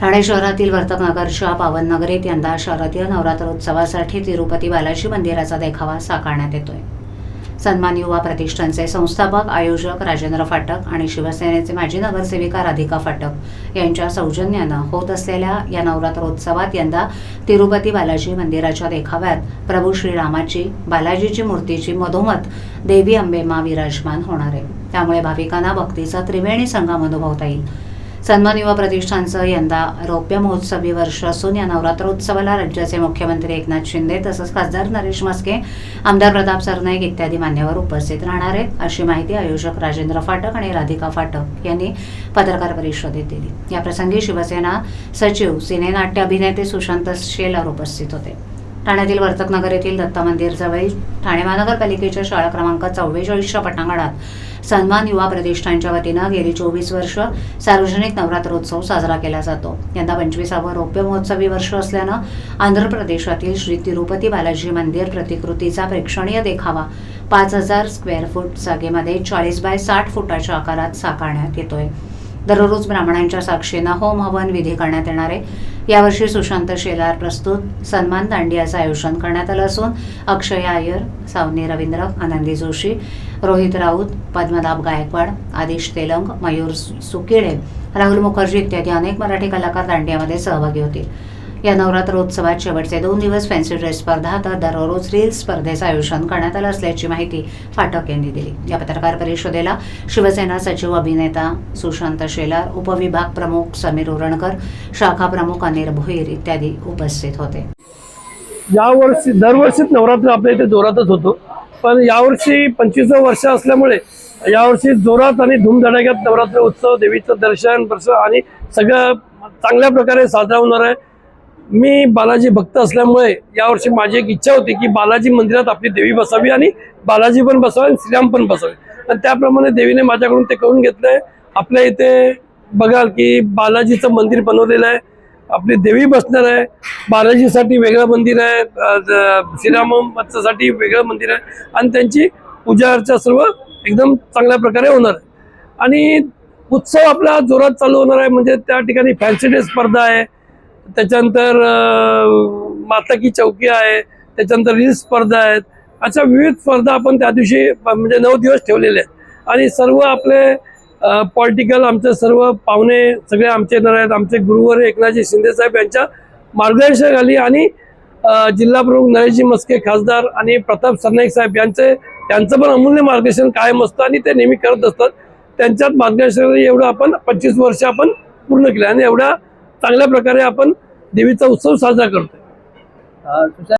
ठाणे शहरातील वर्तकनगरच्या पावन नगरीत यंदा शारदीय नवरात्रोत्सवासाठी तिरुपती बालाजी मंदिराचा देखावा साकारण्यात येतोय. सन्मान युवा प्रतिष्ठानचे संस्थापक आयोजक राजेंद्र फाटक आणि शिवसेनेचे माजी नगरसेविका राधिका फाटक यांच्या सौजन्यानं होत असलेल्या या नवरात्रोत्सवात यंदा तिरुपती बालाजी मंदिराच्या देखाव्यात प्रभू श्रीरामाची बालाजीची मूर्तीची मधोमध देवी अंबेमा विराजमान होणार आहे. त्यामुळे भाविकांना भक्तीचा त्रिवेणी संगम अनुभवता येईल. सन्मान युवा प्रतिष्ठानचं यंदा रौप्य महोत्सवी वर्ष असून या नवरात्रोत्सवाला राज्याचे मुख्यमंत्री एकनाथ शिंदे तसंच खासदार नरेश मस्के आमदार प्रताप सरनाईक इत्यादी मान्यवर उपस्थित राहणार आहेत. अशी माहिती आयोजक राजेंद्र फाटक आणि राधिका फाटक यांनी पत्रकार परिषदेत दिली. याप्रसंगी शिवसेना सचिव सिनेनाट्य अभिनेते सुशांत शेलार उपस्थित होते. ठाण्यातील वर्तकनगर येथील दत्त मंदिर ठाणे महानगरपालिकेच्या शाळा क्रमांक चव्वेचाळीसच्या पटांगणात सन्मान युवा प्रतिष्ठानच्या वतीनं गेली चोवीस वर्ष सार्वजनिक नवरात्रोत्सव साजरा केला जातो. यंदा पंचवीसावं रौप्य महोत्सवी वर्ष असल्यानं आंध्र प्रदेशातील श्री तिरुपती बालाजी मंदिर प्रतिकृतीचा प्रेक्षणीय देखावा पाच हजार स्क्वेअर फूट जागेमध्ये चाळीस बाय साठ फुटाच्या आकारात साकारण्यात येतोय. दररोज ब्राह्मणांच्या साक्षीनं होम हवन विधी करण्यात येणार आहे. यावर्षी सुशांत शेलार प्रस्तुत सन्मान दांडियाचं आयोजन करण्यात आलं असून अक्षय आयर सावनी रवींद्र आनंदी जोशी रोहित राऊत पद्मनाभ गायकवाड आदिश तेलंग मयूर सु- राहुल मुखर्जी इत्यादी अनेक मराठी कलाकार दांडियामध्ये सहभागी होतील. या नवरात्रोत्सवात शेवटचे दोन दिवस फॅन्सी ड्रेस स्पर्धा तर दररोज रील स्पर्धेचं आयोजन करण्यात आलं असल्याची माहिती फाटक यांनी दिली. या पत्रकार परिषदेला शिवसेना सचिव अभिनेता सुशांत शेलार उपविभाग प्रमुख समीर उरणकर शाखा प्रमुख अनिल भोईर इत्यादी उपस्थित होते. यावर्षी दरवर्षीच नवरात्र आपल्या इथे जोरातच होतो. पण यावर्षी पंचवीस वर्ष असल्यामुळे यावर्षी जोरात आणि धूमधडाक्यात नवरात्र उत्सव देवीचं दर्शन प्रसव आणि सगळं चांगल्या प्रकारे साजरा होणार आहे. मी बालाजी भक्त असल्यामुळे यावर्षी माझी एक इच्छा होती की बालाजी मंदिरात आपली देवी बसावी आणि बालाजी पण बसावे आणि श्रीराम पण बसावे. आणि त्याप्रमाणे देवीने माझ्याकडून ते करून घेतलंय. आपल्या इथे बघाल की बालाजीचं मंदिर बनवलेलं आहे. आपली देवी बसणार आहे. बालाजीसाठी वेगळं मंदिर आहे. श्रीरामसाठी वेगळं मंदिर आहे. आणि त्यांची पूजा अर्चा सर्व एकदम चांगल्या प्रकारे होणार आहे. आणि उत्सव आपला जोरात चालू होणार आहे. म्हणजे त्या ठिकाणी फॅन्सी डे स्पर्धा आहे. त्याच्यानंतर माताकी माता की चौकी आहे त्याच्यानंतर रील स्पर्धा आहेत. अशा विविध स्पर्धा आपण त्या दिवशी म्हणजे नऊ दिवस ठेवलेले आहेत. आणि सर्व आपले पॉलिटिकल आमचे सर्व पाहुणे सगळे आमचे येणार आहेत. आमचे गुरुवर एकनाथजी शिंदे साहेब यांच्या मार्गदर्शनाखाली आणि जिल्हाप्रमुख नरेशजी मस्के खासदार आणि प्रताप सरनाईक साहेब यांचे त्यांचं पण अमूल्य मार्गदर्शन कायम असतं आणि ते नेहमी करत असतात. त्यांच्यात मार्गदर्शनाने एवढं आपण पंचवीस वर्ष आपण पूर्ण केलं आणि एवढ्या चांगल्या प्रकारे आपण देवीचा उत्सव साजरा करतो